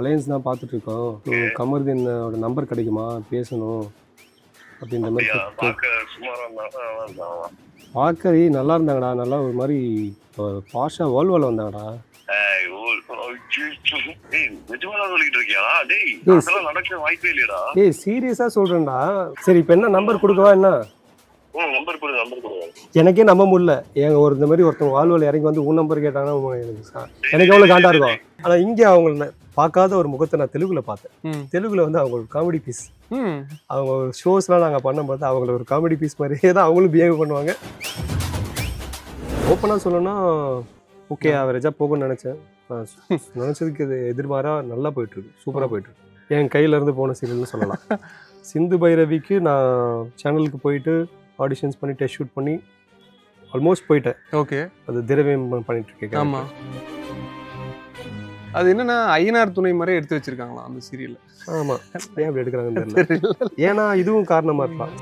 Alliance தான் பார்த்துட்டு இருக்கோம் கமருதீனோட நம்பர் கிடைக்குமா? பேசணும். அப்படின்ற மாதிரி அப்படியா? கே- பார்க்க சுமாரா இருந்தா நல்லா இருந்தாங்கடா. நல்லா ஒரு மாதிரி பாஷா வேர்ல்டுவில் வந்தாங்கடா. ஏய் சீரியஸாக சொல்கிறேன்டா சரி இப்போ என்ன நம்பர் கொடுக்கவா என்ன? எனக்கே நம்ப முடியல. ஏங்க ஒரு இந்த மாதிரி ஒருத்தவங்க வாழ்வில் இறங்கி வந்து உன் நம்பர் கேட்டாங்கன்னா எனக்கு எனக்கு எவ்வளோ காண்டா இருக்கும்? ஆனால் இங்கே அவங்க நான் பார்க்காத ஒரு முகத்தை நான் தெலுங்குல பார்த்தேன். தெலுங்குல வந்து அவங்க ஒரு காமெடி பீஸ் அவங்க ஷோஸ்லாம் நாங்கள் பண்ணும்போது அவங்கள ஒரு காமெடி பீஸ் மாதிரியே தான் அவங்களும் பிஹேவ் பண்ணுவாங்க. ஓப்பனாக சொல்லணும்னா ஓகே ஆவரேஜாக போகும்னு நினச்சேன். நினச்சதுக்கு இது எதிர்மாறாக நல்லா போயிட்டுருக்கு சூப்பராக போயிட்டுருக்கு என் கையில இருந்து போன சீரியல்னு சொல்லலாம். சிந்து பைரவிக்கு நான் சேனலுக்கு போயிட்டு ஆடிஷன்ஸ் பண்ணி டெஸ்ட் ஷூட் பண்ணி ஆல்மோஸ்ட் போயிட்டேன். ஓகே அது திரவியம் பண்ணிட்டு இருக்கேன். ஆமா. அது என்னன்னா ஐயனார் துணை மாதிரி எடுத்து வச்சிருக்காங்களா அந்த சீரியல்ல ஆமாம் ஏன் அப்படி எடுக்கிறாங்கன்னு தெரியல. ஏன்னா இதுவும் காரணமாக இருக்கலாம்.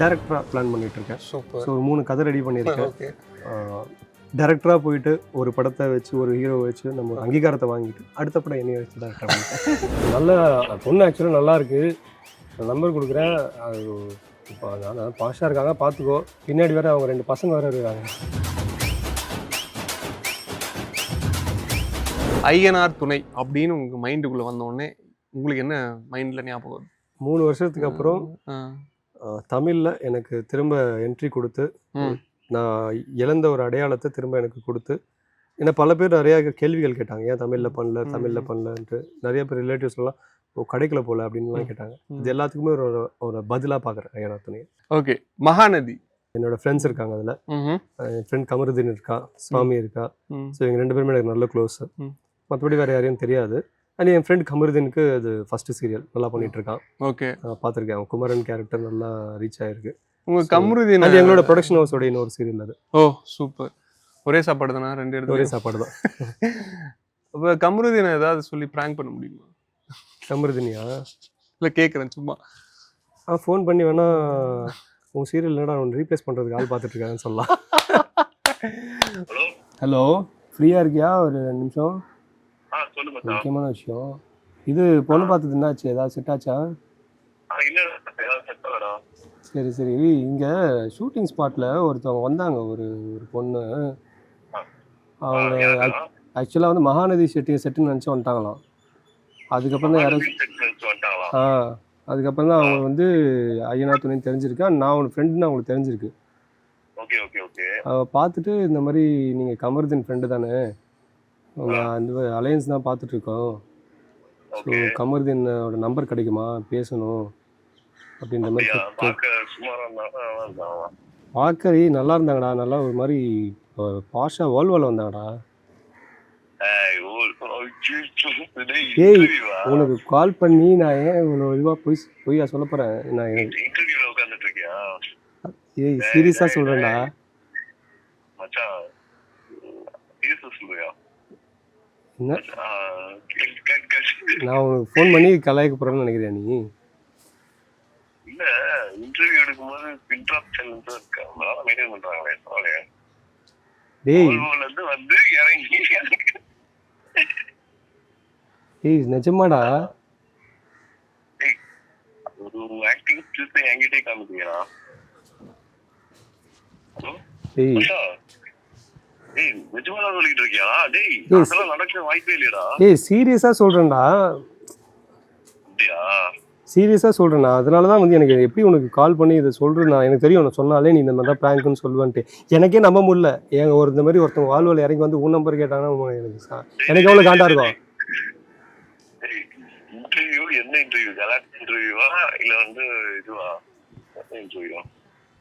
டேரக்டராக பிளான் பண்ணிட்டு இருக்கேன். ஸோ ஒரு மூணு கதை ரெடி பண்ணியிருக்கேன். டேரக்டராக போயிட்டு ஒரு படத்தை வச்சு ஒரு ஹீரோ வச்சு நம்ம அங்கீகாரத்தை வாங்கிட்டு அடுத்த படம் என்னைய வச்சு டேரக்டர் பண்ணிட்டேன் நல்ல பொண்ணு ஆக்சுவலாக நல்லா இருக்கு. நம்பர் கொடுக்குறேன். அது இப்போ பாஷாக இருக்காங்க பார்த்துக்கோ. பின்னாடி வேற அவங்க ரெண்டு பசங்க வேற இருக்காங்க. ஐயனார் துணை அப்படின்னு உங்க மைண்டுக்குள்ள வந்த உடனே உங்களுக்கு என்ன மைண்ட்ல ஞாபகம்? மூணு வருஷத்துக்கு அப்புறம். தமிழில் எனக்கு திரும்ப என்ட்ரி கொடுத்து. நான் இழந்த ஒரு அடையாளத்தை திரும்ப எனக்கு கொடுத்து ஏன்னா பல பேர் நிறையா கேள்விகள் கேட்டாங்க ஏன் தமிழில் பண்ணல. தமிழில் பண்ணலன்ட்டு நிறைய பேர் ரிலேட்டிவ்ஸ் எல்லாம் ஓ கிடைக்கல போல அப்படின்லாம். கேட்டாங்க. இது எல்லாத்துக்குமே ஒரு ஒரு பதிலாக பார்க்குறேன் ஐயா துணையை ஓகே மகாநதி என்னோட ஃப்ரெண்ட்ஸ் இருக்காங்க அதில். என் ஃப்ரெண்ட் கமருதீன் இருக்கா சுவாமி இருக்கா. ஸோ இவங்க ரெண்டு பேருமே எனக்கு நல்ல க்ளோஸ். மற்றபடி வேறு யாரையும் தெரியாது. அண்ட் என் ஃப்ரெண்ட் கமருதீனுக்கு அது ஃபஸ்ட்டு சீரியல் நல்லா பண்ணிட்டு இருக்கான் ஓகே நான் பார்த்துருக்கேன் அவன் குமரன் கேரக்டர் நல்லா ரீச் ஆயிருக்கு. உங்க So, கம்ருதீன் அது எங்களோட ப்ரொடக்ஷன் ஹவுஸோட இன்னொரு சீரியல் அது. ஓ சூப்பர் ஒரே சாப்பாடு தானே? ரெண்டு ஒரே இடத்துல சாப்பாடு தான். அப்ப கம்ருதீனை ஏதாவது சொல்லி ப்ராங்க் பண்ண முடியுமா? கமருதினியா? இல்ல கேக்குறேன் சும்மா. ஆ ஃபோன் பண்ணி வேணா உன் சீரியல் என்னடா அவன் ரீப்ளேஸ் பண்ணுறதுக்கு ஆள் பார்த்துட்டு இருக்காங்கன்னு சொல்லலாம். ஹலோ ஹலோ ஃப்ரீயாக இருக்கியா? ஒரு ரெண்டு நிமிஷம். ஆ சொல்லு மச்சான் முக்கியமான விஷயம். இது பொண்ணு பார்த்தது என்னாச்சு ஏதாவது செட் ஆச்சா? ஆ இல்ல ஏதாவது செட் ஆகடா சரி சரி. இங்கே ஷூட்டிங் ஸ்பாட்டில் ஒருத்தவங்க வந்தாங்க. ஒரு ஒரு பொண்ணு. அவங்க ஆக்சுவலாக வந்து மகாநதி செட்டி செட்டுன்னு நினச்சி வந்துட்டாங்களாம். அதுக்கப்புறம் தான் யாரும் ஆ அதுக்கப்புறம் தான் அவங்க வந்து ஐயனா துணைன்னு தெரிஞ்சிருக்கு. நான் அவனோட ஃப்ரெண்டுன்னு அவங்களுக்கு தெரிஞ்சிருக்கு. Okay okay okay. அவ பார்த்துட்டு இந்த மாதிரி நீங்கள் கமருதீன் ஃப்ரெண்டு தானே? நான் அந்த அலையன்ஸ் தான் பார்த்துட்டு இருக்கோம் ஸோ கமருதீனோட நம்பர் கிடைக்குமா? பேசணும். அப்படின்ற மாதிரி இருந்தா நல்லா இருந்தாங்கடா. நல்லா ஒரு மாதிரி பாஷா வேர்ல்டுவில் வந்தாங்கடா. ஏய்? உனக்கு கால் பண்ணி நான் ஏன் இவ்வளோ இதுவாக போய் பொய்யா சொல்ல போகிறேன் நான் ஏய் சீரியஸாக சொல்கிறேன்டா மச்சான் ஈசு சொல்லுயா என்ன ஆ, கட், கட், கட். நான் உனக்கு ஃபோன் பண்ணி கலாய்க்க போகிறேன்னு நினைக்கிறியா நீ? இல்ல இன்டர்வியூ எடுக்கும்போது பின்ட்ராப் சேனல் இருக்கு? அதனால மெயின்டைன் பண்றாங்களே பரவாயில்லையே டேய். வந்து இறங்கி. ஏய் நிஜமாடா? ஒரு ஆக்டிங் ஸ்கில்ஸ் என்கிட்டே காமிக்கிறா ஹலோ? டேய். ஏய் சொல்கிறேன்டா அப்படியா சீரியஸாக சொல்கிறேன் நான் அதனால தான் வந்து எனக்கு எப்படி உனக்கு கால் பண்ணி இதை சொல்கிறேன் நான் எனக்கு தெரியும் உனக்கு சொன்னாலே நீ இந்த மாதிரி தான் ப்ராங்க்னு சொல்லுவேன்ட்டு. எனக்கே நம்ப முடியல. ஏங்க ஒரு இந்த மாதிரி ஒருத்தவங்க வாழ்வில் இறங்கி வந்து உன் நம்பர் கேட்டாங்கன்னா எனக்கு எனக்கு எவ்வளோ காண்டா இருக்கும்? இன்டர்வியூ என்ன இன்டர்வியூ கலாட் இன்டர்வியூவா இல்ல வந்து இதுவா? இன்டர்வியூவா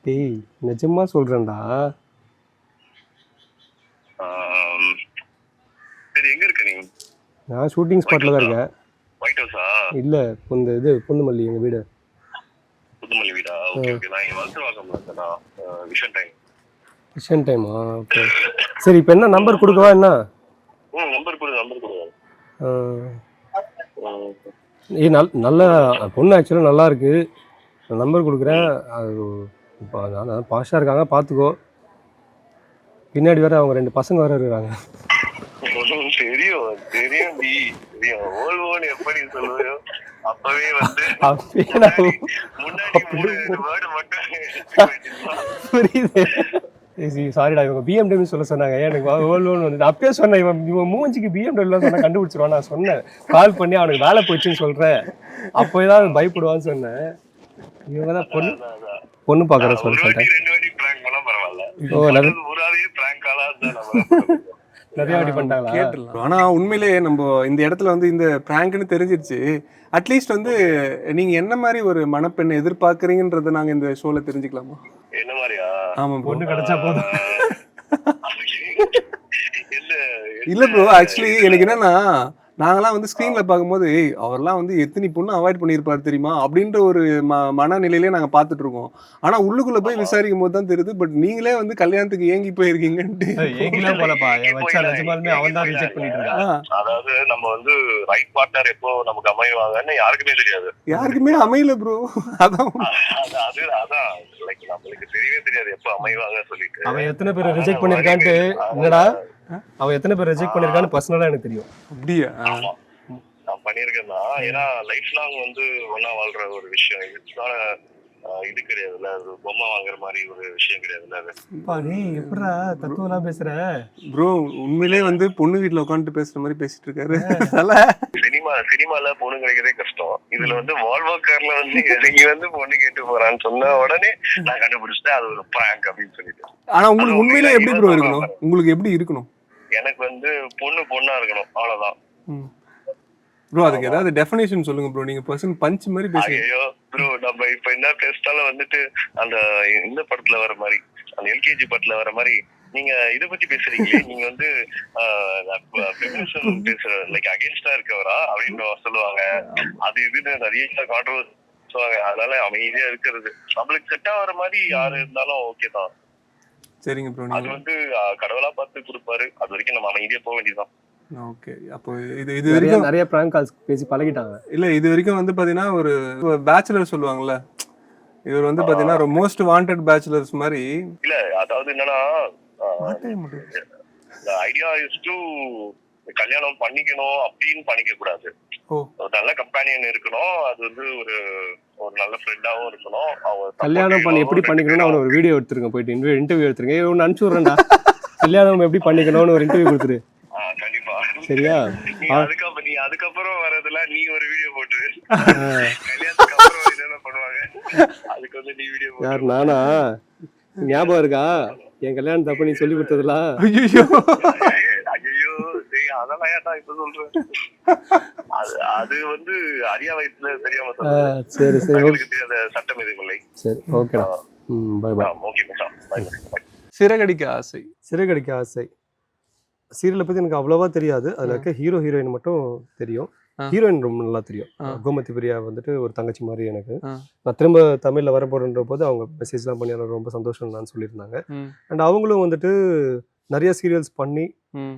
டேய் நிஜமா சொல்கிறேன்டா எங்க நான் ஷூட்டிங் ஸ்பாட்டில் தான் இருக்கேன். ஒயிட் ஹவுஸா இல்லை இந்த இது பொண்ணுமல்லி எங்கள் வீடு. புதுமல்லி வீடா? ஓகே ஓகே நான் இங்க வந்து வாக்கம்ல விஷன் டைம் விஷன் டைமா ஓகே சரி இப்போ என்ன? நம்பர் கொடுக்கவா என்ன? ம் நம்பர் கொடு நம்பர் கொடு. நல் நல்ல பொண்ணு ஆக்சுவலாக நல்லா இருக்கு. நம்பர் கொடுக்குறேன். அது இப்போ அதான் பாஷாக இருக்காங்க பார்த்துக்கோ பின்னாடி வேற அவங்க ரெண்டு பசங்க வேற இருக்காங்க தெரியும் தெரியும் டி ஓல்வோன்னு எப்படி சொல்லுவையோ அப்பவே வந்து புரியுது. சாரிடா இவங்க பிஎம்டபிள்யூ சொல்ல சொன்னாங்க. எனக்கு ஓல் ஓன் வந்து அப்பயே சொன்னேன் இவன் இவன் மூஞ்சிக்கு பிஎம்டபிள்யூ சொன்னா கண்டுபிடிச்சிருவான் நான் சொன்னேன். கால் பண்ணி அவனுக்கு வேலை போச்சுன்னு சொல்றேன். அப்போ ஏதாவது பயப்படுவான்னு சொன்னேன். இவங்க தான் பொண்ணு பொண்ணு பார்க்குற சொல்ல சொல்லிட்டேன். ஓ நிறைய நிறைய வாட்டி பண்ணிட்டாங்களா? ஆனா உண்மையிலேயே நம்ம இந்த இடத்துல வந்து இந்த பிராங்க்னு தெரிஞ்சிருச்சு. அட்லீஸ்ட் வந்து நீங்க என்ன மாதிரி ஒரு மணப்பெண்ணை எதிர்பார்க்கறீங்கன்றத நாங்க இந்த ஷோல தெரிஞ்சுக்கலாமா? என்ன மாதிரியா? ஆமா. பொண்ணு கிடைச்சா போதும். இல்ல இல்ல. ப்ரோ ஆக்சுவலி எனக்கு என்னன்னா நாங்களாம் வந்து ஸ்க்ரீன்ல பார்க்கும்போது ஏய் அவர்லாம் வந்து எத்தனை பொண்ணு அவாய்ட் பண்ணியிருப்பாரு தெரியுமா? அப்படின்ற ஒரு ம மனநிலையிலே நாங்க பார்த்துட்டு இருக்கோம். ஆனா உள்ளுக்குள்ள போய் விசாரிக்கும் போது தான் தெரியுது. பட் நீங்களே வந்து கல்யாணத்துக்கு ஏங்கி போயிருக்கீங்கன்ட்டு. அதாவது நம்ம வந்து ரைட் பார்ட்னர் எப்போ நமக்கு அமைவாங்கன்னு யாருக்குமே தெரியாது. யாருக்குமே அமையல ப்ரோ அதான் அது அது அதான். லைக் நம்மளுக்கு தெரியவே தெரியாது எப்போ அமைவாங்க சொல்லிட்டு. அவன் எத்தனை பேர் ரிஜெக்ட் பண்ணிருக்கான்ட்டு. என்னடா? அவன் எத்தனை பேர் ரிஜெக்ட் பண்ணிருக்கான்னு பர்சனலா எனக்கு தெரியும். அப்படியா? ஆமா. நான் பண்ணியிருக்கேன் தான் ஏன்னா லைஃப் லாங் வந்து ஒண்ணா வாழ்ற ஒரு விஷயம். இதுதான் இது கிடையாதுல்ல. அது பொம்மை வாங்குற மாதிரி ஒரு விஷயம் கிடையாதுல்ல அது. நீ எப்படா தத்துவம்லாம் பேசுற? ப்ரோ உண்மையிலே வந்து பொண்ணு வீட்ல உட்காந்துட்டு பேசுற மாதிரி பேசிட்டு இருக்காரு. சினிமா சினிமால பொண்ணு கிடைக்கிறதே கஷ்டம். இதுல வந்து வால்வாக்கர்ல வந்து இறங்கி வந்து பொண்ணு கேட்டு போறான்னு சொன்ன உடனே நான் கண்டுபிடிச்சிட்டேன் அது ஒரு பிராங்க் அப்படின்னு சொல்லிட்டு. ஆனா உங்களுக்கு உண்மையிலே எப்படி ப்ரோ இருக்கணும்? உங்களுக்கு எப்படி இருக்கணும்? எனக்கு வந்து பொண்ணு பொண்ணா இருக்கணும். அவ்வளவுதான். ப்ரோ அதுக்கு ஏதாவது டெஃபினேஷன் சொல்லுங்க ப்ரோ நீங்க பர்சன் பஞ்ச் மாதிரி பேசுறீங்க ஐயோ ப்ரோ நம்ம இப்ப என்ன பேசிட்டாலும் வந்துட்டு அந்த இந்த படத்துல வர மாதிரி அந்த எல்கேஜி படத்துல வர மாதிரி நீங்க இத பத்தி பேசுறீங்களே? நீங்க வந்து ஃபெமினிசம் பேசுற லைக் அகேன்ஸ்டா இருக்கவரா? அப்படின்னு சொல்லுவாங்க. அது இதுன்னு நிறைய கான்ட்ரவர்ஸ் சொல்லுவாங்க. அதனால அமைதியா இருக்கிறது. நம்மளுக்கு செட் ஆகிற மாதிரி யாரு இருந்தாலும் ஓகே தான். சரிங்க ப்ரோ அது வந்து கடவுளா பார்த்து கொடுப்பாரு. அது வரைக்கும் நம்ம அமைதியா போக வேண்டியதுதான். ஓகே அப்போ இது இது நிறைய வரைக்கும் நிறைய பிராங்க் கால்ஸ் பேசி பழகிட்டாங்க. இல்ல இது வரைக்கும் வந்து பாத்தீங்கன்னா ஒரு பேச்சுலர் சொல்லுவாங்கல்ல இவர் வந்து பாத்தீங்கன்னா ஒரு மோஸ்ட் வாண்டட் பேச்சுலர்ஸ் மாதிரி. இல்ல அதாவது என்னன்னா ஐடியா இஸ் டு கல்யாணம் பண்ணிக்கணும் அப்படின்னு பண்ணிக்க கூடாது. ஓ. ஒரு நல்ல கம்பெனியன் இருக்கணும். அது வந்து ஒரு ஒரு நல்ல ஃப்ரெண்டாவும் இருக்கணும். அவங்க கல்யாணம் பண்ணி எப்படி பண்ணிக்கணும்னு அவன ஒரு வீடியோ எடுத்துருங்க போயிட்டு இன்டர்வியூ இன்டர்வியூ எடுத்துருங்க ஒன்னு அனுப்பிச்சு விட்றேன்டா கல்யாணம் எப்படி பண்ணிக்கணும்னு ஒரு இன்டர்வியூ கொடுத்துரு. கண்டிப்பா. சரியா. அதுக்கப்புறம் நீ அதுக்கப்புறம் வரதெல்லாம் நீ ஒரு வீடியோ போட்டு கல்யாணத்துக்கு அப்புறம் என்னென்ன பண்ணுவாங்க? அதுக்கு வந்து நீ வீடியோ யார் நானா? ஞாபகம் இருக்கா? என் கல்யாணம் தப்பு நீ சொல்லி கொடுத்ததுலாம் ஐயோ அதெல்லாம் ஏன்டா இப்ப சொல்றேன் அது அது வந்து அரியா வயசுல தெரியாம சொல்றேன் சரி சரி தெரியாத சட்டம் எதுவும் இல்லை. சரி ஓகேடா. ம் பை பை ஓகே. சிறகடிக்க ஆசை சிறகடிக்க ஆசை. சீரியலை பத்தி எனக்கு அவ்வளவா தெரியாது. அதுல இருக்க ஹீரோ ஹீரோயின் மட்டும் தெரியும். ஹீரோயின் ரொம்ப நல்லா தெரியும். கோமதி பிரியா வந்துட்டு ஒரு தங்கச்சி மாதிரி எனக்கு. நான் திரும்ப தமிழ்ல வர போறேன்ற போது அவங்க மெசேஜ்லாம் பண்ணி ரொம்ப சந்தோஷம் நான் சொல்லியிருந்தாங்க. ம், அண்ட் அவங்களும் வந்துட்டு நிறைய சீரியல்ஸ் பண்ணி ம்,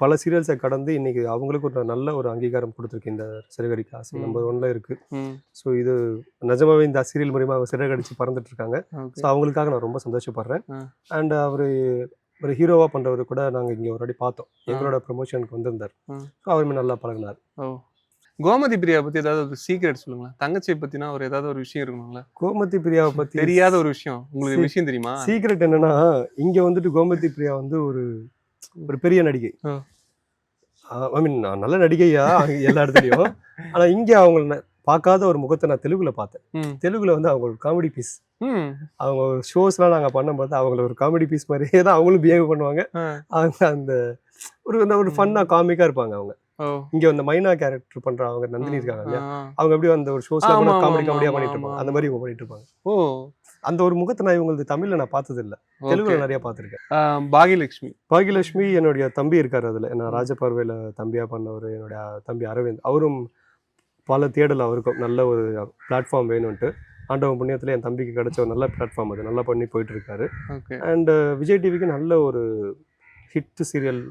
பல சீரியல்ஸை கடந்து இன்னைக்கு அவங்களுக்கு ஒரு நல்ல ஒரு அங்கீகாரம் கொடுத்துருக்கு இந்த சிறகடிக்க ஆசை ம். நம்பர் ஒன்ல இருக்கு. ஸோ இது நிஜமாவே இந்த சீரியல் மூலியமா அவங்க சிறகடிச்சு பறந்துட்டு இருக்காங்க. ஸோ அவங்களுக்காக நான் ரொம்ப சந்தோஷப்படுறேன். அண்ட் அவர் ஒரு ஹீரோவா பண்றவர் கூட நாங்க இங்க ஒரு வாட்டி பார்த்தோம். எங்களோட ப்ரமோஷனுக்கு வந்திருந்தார். ஸோ அவருமே நல்லா பழகினார். கோமதி பிரியா பத்தி ஏதாவது ஒரு சீக்ரெட் சொல்லுங்களேன். தங்கச்சியை பத்தினா ஒரு ஏதாவது ஒரு விஷயம் இருக்கணும்ல கோமதி பிரியாவை பத்தி தெரியாத ஒரு விஷயம். உங்களுக்கு விஷயம் தெரியுமா? சீக்ரெட் என்னன்னா இங்க வந்துட்டு கோமதி பிரியா வந்து ஒரு ஒரு பெரிய நடிகை. ஐ மீன் நல்ல நடிகையா? எல்லா இடத்துலயும். ஆனா இங்க அவங்க பார்க்காத ஒரு முகத்தை நான் தெலுங்குல பார்த்தேன். தெலுங்குல வந்து அவங்க ஒரு காமெடி பீஸ் அவங்க ஷோஸ்லாம் நாங்க பண்ணும்போது அவங்கள ஒரு காமெடி பீஸ் மாதிரியே தான் அவங்களும் பிஹேவ் பண்ணுவாங்க. அவங்க அந்த ஒரு அந்த ஒரு ஃபன்னா காமிக்கா இருப்பாங்க அவங்க. இங்க அந்த மைனா கேரக்டர் பண்ற அவங்க நந்தினி இருக்காங்க அவங்க எப்படி அந்த ஒரு கூட காமெடி காமெடியா பண்ணிட்டு இருப்பாங்க. அந்த மாதிரி பண்ணிட்டு இருப்பாங்க. ஓ. அந்த ஒரு முகத்தை நான் இவங்களுக்கு தமிழ்ல நான் பார்த்தது இல்ல தெலுங்குல நிறைய பார்த்திருக்கேன். பாகியலட்சுமி. பாகியலட்சுமி என்னுடைய தம்பி இருக்காரு அதுல. நான் ராஜபார்வையில தம்பியா பண்ணவர் என்னுடைய தம்பி அரவிந்த். அவரும் பல தேடல் அவருக்கும் நல்ல ஒரு பிளாட்ஃபார்ம் வேணும்ட்டு ஆண்டவன் புண்ணியத்துல என் தம்பிக்கு கிடைச்ச ஒரு நல்ல பிளாட்ஃபார்ம் அது. நல்லா பண்ணி போயிட்டு இருக்காரு. அண்ட் விஜய் டிவிக்கு நல்ல ஒரு hit serial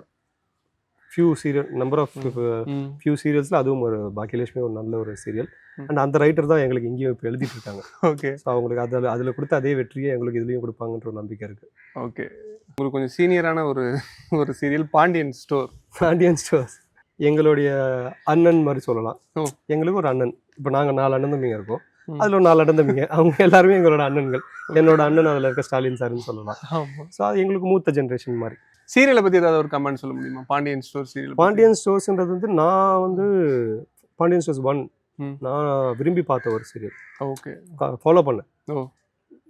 few serial number of few சீரியல்ஸ்ல அதுவும் ஒரு பாக்கியலட்சுமி ஒரு நல்ல ஒரு சீரியல். அண்ட் அந்த ரைட்டர் தான் எங்களுக்கு இங்கேயும் இப்போ எழுதிட்டு இருக்காங்க. ஓகே. ஸோ அவங்களுக்கு அதில் அதில் கொடுத்த அதே வெற்றியை எங்களுக்கு இதுலேயும் கொடுப்பாங்கன்ற ஒரு நம்பிக்கை இருக்கு. ஓகே. உங்களுக்கு கொஞ்சம் சீனியரான ஒரு ஒரு serial Pandian store Pandian stores எங்களுடைய அண்ணன் மாதிரி சொல்லலாம். எங்களுக்கு ஒரு அண்ணன். இப்போ நாங்கள் நாலு அண்ணன் தம்பிங்க இருக்கோம். அதில் ஒரு நாலு அண்ணன் தம்பிங்க அவங்க எல்லாருமே எங்களோட அண்ணன்கள். என்னோட அண்ணன் அதில் இருக்க ஸ்டாலின் சார்னு சொல்லலாம். ஸோ அது எங்களுக்கு மூத்த ஜென்ரேஷன் மாதிரி. சீரியலை பத்தி ஏதாவது ஒரு கமெண்ட் சொல்ல முடியுமா? பாண்டியன் ஸ்டோர் சீரியல் பாண்டியன் ஸ்டோர்ஸ்ன்றது வந்து நான் வந்து பாண்டியன் ஸ்டோர்ஸ் ஒன். நான் விரும்பி பார்த்த ஒரு சீரியல் ஓகே ஃபாலோ பண்ணேன். ஓ.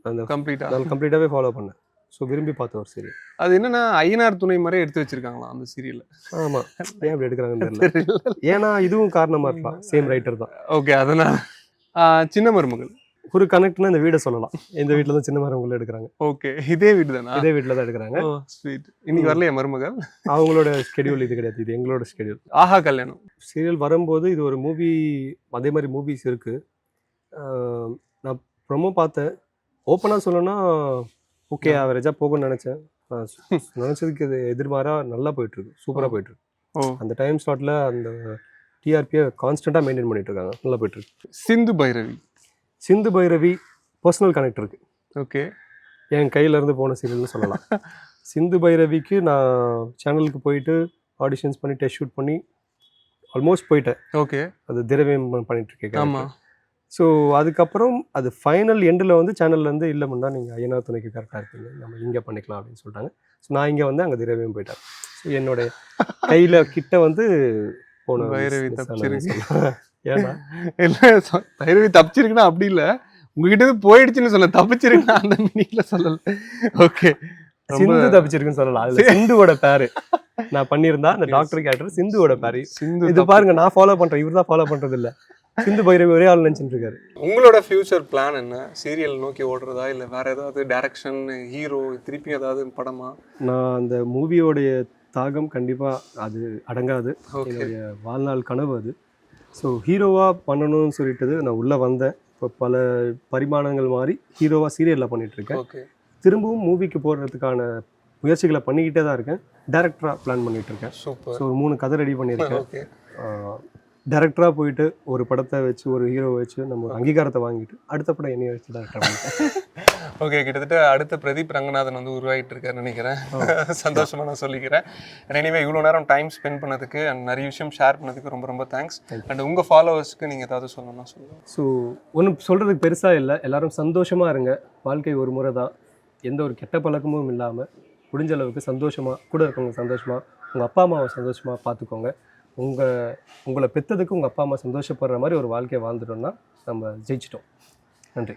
அந்த கம்ப்ளீட்டா நான் கம்ப்ளீட்டாகவே ஃபாலோ பண்ணேன். ஸோ விரும்பி பார்த்த ஒரு சீரியல் அது என்னன்னா ஐயனார் துணை மாதிரி எடுத்து வச்சிருக்காங்களாம் அந்த சீரியல்ல ஆமாம் ஏன் அப்படி எடுக்கிறாங்கன்னு தெரியல. ஏன்னா இதுவும் காரணமாக இருக்கலாம். சேம் ரைட்டர் தான். ஓகே அதனால. சின்ன மருமகள். ஒரு கனெக்ட்னா இந்த வீடை சொல்லலாம். இந்த வீட்டில் தான் சின்ன மரவங்களை எடுக்கிறாங்க. ஓகே. இதே வீடு தானா இதே வீட்டில் தான் எடுக்கிறாங்க. ஸ்வீட் இன்னைக்கு வரலையா மருமகள்? அவங்களோட ஸ்கெடியூல் இது கிடையாது. இது எங்களோட ஸ்கெடியூல் ஆஹா கல்யாணம். சீரியல் வரும்போது இது ஒரு மூவி அதே மாதிரி மூவிஸ் இருக்கு. நான் ப்ரொமோ பார்த்தேன். ஓப்பனாக சொல்லணும்னா ஓகே ஆவரேஜாக போகும்னு நினச்சேன். நினச்சதுக்கு இது எதிர்மாறாக நல்லா போயிட்டுருக்கு. சூப்பராக போயிட்டுருக்கு. அந்த டைம் ஸ்லாட்டில் அந்த டிஆர்பியை கான்ஸ்டண்ட்டாக மெயின்டைன் பண்ணிட்டு இருக்காங்க. நல்லா போயிட்டுருக்கு. சிந்து பைரவி. சிந்து பைரவி பர்சனல் கனெக்ட் இருக்கு. ஓகே என் கையில இருந்து போன சீரியல்னு சொல்லலாம். சிந்து பைரவிக்கு நான் சேனலுக்கு போயிட்டு ஆடிஷன்ஸ் பண்ணி டெஸ்ட் ஷூட் பண்ணி ஆல்மோஸ்ட் போயிட்டேன். ஓகே அது திரவியம் பண்ணிட்டு இருக்கேன் ஆமா. ஸோ அதுக்கப்புறம் அது ஃபைனல் எண்டில் வந்து சேனல்லேருந்து இல்லை முன்னா நீங்கள் ஐயனார் துணைக்கு கரெக்டாக இருப்பீங்க நம்ம இங்கே பண்ணிக்கலாம் அப்படின்னு சொல்லிட்டாங்க. ஸோ நான் இங்கே வந்து அங்கே திரவியம் போயிட்டேன். ஸோ என்னோட கையில் கிட்ட வந்து போன பைரவி தப்பிச்சிருக்கு. ஏன்னா? இல்ல பைரவி தப்பிச்சிருக்குன்னா அப்படி இல்ல. உங்ககிட்ட இருந்து போயிடுச்சுன்னு சொல்ல தப்பிச்சிருக்குன்னா அந்த மீனிங்ல சொல்லல. ஓகே. சிந்து தப்பிச்சிருக்குன்னு சொல்லலாம். அதுல சிந்துவோட பேரு. நான் பண்ணியிருந்தா அந்த டாக்டர் கேரக்டர் சிந்துவோட பேரு. சிந்து இது பாருங்க நான் ஃபாலோ பண்றேன் இவர் தான் ஃபாலோ பண்றது இல்ல சிந்து பைரவி ஒரே ஆள் நினைச்சிட்டு இருக்காரு. உங்களோட ஃபியூச்சர் பிளான் என்ன? சீரியல் நோக்கி ஓடுறதா இல்ல வேற ஏதாவது டைரக்ஷன் ஹீரோ திருப்பி ஏதாவது படமா? நான் அந்த மூவியோடைய தாகம் கண்டிப்பா அது அடங்காது. என்னுடைய வாழ்நாள் கனவு அது. ஸோ ஹீரோவாக பண்ணணும்னு சொல்லிட்டு நான் உள்ளே வந்தேன். இப்போ பல பரிமாணங்கள் மாறி ஹீரோவாக சீரியலில் ஓகே. திரும்பவும் மூவிக்கு போடுறதுக்கான முயற்சிகளை பண்ணிக்கிட்டே தான் இருக்கேன். டேரக்டராக பிளான் சூப்பர். ஸோ ஒரு மூணு கதை ரெடி பண்ணியிருக்கேன். டேரக்டராக போயிட்டு ஒரு படத்தை வச்சு ஒரு ஹீரோ வச்சு நம்ம ஒரு அங்கீகாரத்தை வாங்கிட்டு அடுத்த படம் என்னைய வச்சு டேரக்டர் ஓகே கிட்டத்தட்ட அடுத்த பிரதீப் ரங்கநாதன் வந்து உருவாகிட்டு இருக்காருன்னு நினைக்கிறேன். சந்தோஷமா நான் சொல்லிக்கிறேன். எனிவே இவ்வளோ நேரம் டைம் ஸ்பெண்ட் பண்ணதுக்கு and நிறைய விஷயம் ஷேர் பண்ணதுக்கு ரொம்ப ரொம்ப தேங்க்ஸ் அண்ட் உங்க ஃபாலோவர்ஸ்க்கு நீங்க ஏதாவது சொல்லணும்னா சொல்லுங்க. ஸோ ஒன்றும் சொல்கிறதுக்கு பெருசாக இல்லை. எல்லாரும் சந்தோஷமாக இருங்க. வாழ்க்கை ஒரு முறை தான். எந்த ஒரு கெட்ட பழக்கமும் இல்லாமல் முடிஞ்ச அளவுக்கு சந்தோஷமாக கூட இருக்கவங்க சந்தோஷமாக உங்கள் அப்பா அம்மாவை சந்தோஷமாக பார்த்துக்கோங்க. உங்கள் உங்களை பெற்றதுக்கு உங்கள் அப்பா அம்மா சந்தோஷப்படுற மாதிரி ஒரு வாழ்க்கையை வாழ்ந்துட்டோம்னா நம்ம ஜெயிச்சிட்டோம். நன்றி.